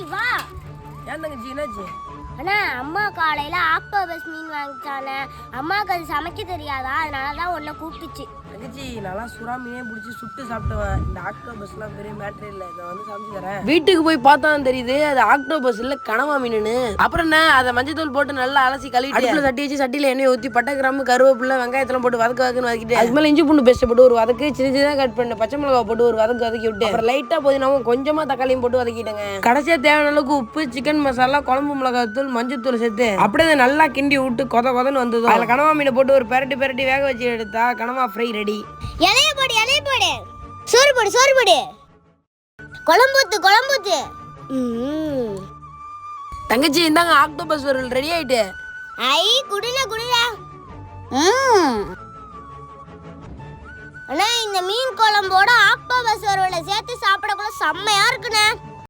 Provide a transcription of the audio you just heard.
தங்கச்சி வா ஏன் தங்கச்சி என்னாச்சு? அண்ணா அம்மா காலையில ஆக்டோபஸ் மீன் வாங்கிச்சானே அம்மாவுக்கு அது சமைக்க தெரியாதா? அதனால தான் உன்னை கூப்பிட்டுச்சு. தங்கச்சி நல்லா சுறா மீனே பிடிச்சி சுட்டு சாப்பிட்டுவேன். இந்த ஆக்டோபஸ்லாம் பெரிய மேட்ரு இல்லை. இதை வந்து சமைச்சு தரேன். வீட்டுக்கு போய் பார்த்தா தான் தெரியுது அது ஆக்டோபஸ் இல்ல கனவா மீனுன்னு. அப்புறம் என்ன? அதை மஞ்சத்தூள் போட்டு நல்லா அலசி கழுவிட்டு அடுப்புல சட்டி வச்சு சட்டியில எண்ணெய் ஊத்தி பட்டை கிராம்பு கருவேப்பிலை வெங்காயத்தெல்லாம் போட்டு வதக்க வதக்குன்னு வதக்கிட்டு அதுக்கு மேல இஞ்சி பூண்டு பேஸ்ட் போட்டு ஒரு வதக்கு சின்ன சின்னதாக கட் பண்ண. பச்சை மிளகா போட்டு ஒரு வதக்கு வதக்கி விட்டு. அப்புறம் லைட்டா புதினாவும் கொஞ்சமா தக்காளியும் போட்டு வதக்கிட்டேங்க. கடைசியா தேவையான அளவுக்கு உப்பு சிக்கன் மசாலா குழம்பு மிளகாய் தூள் மஞ்சள் தூள் சேர்த்து அப்படியே நல்லா கிண்டி விட்டு கொத கொதன்னு வந்ததும் அதுல கனவா மீனை போட்டு ஒரு பெரட்டி பெரட்டி வேக வச்சு எடுத்தா கனவா ஃப்ரை ரெடி இலைய போடு இலைய போடு. சோறு போடு சோறு போடு. குழம்பூத்து குழம்பூத்து. ம். தங்கச்சி இந்தாங்க ஆக்டோபஸ் வறுவல் ரெடி ஆயிட்டு. ஐ குடுல குடுல ம். அண்ணா இந்த மீன் குழம்போட ஆக்டோபஸ் வறுவலை சேர்த்து சாப்பிடக்குள்ள செம்மையா இருக்குண்ணே.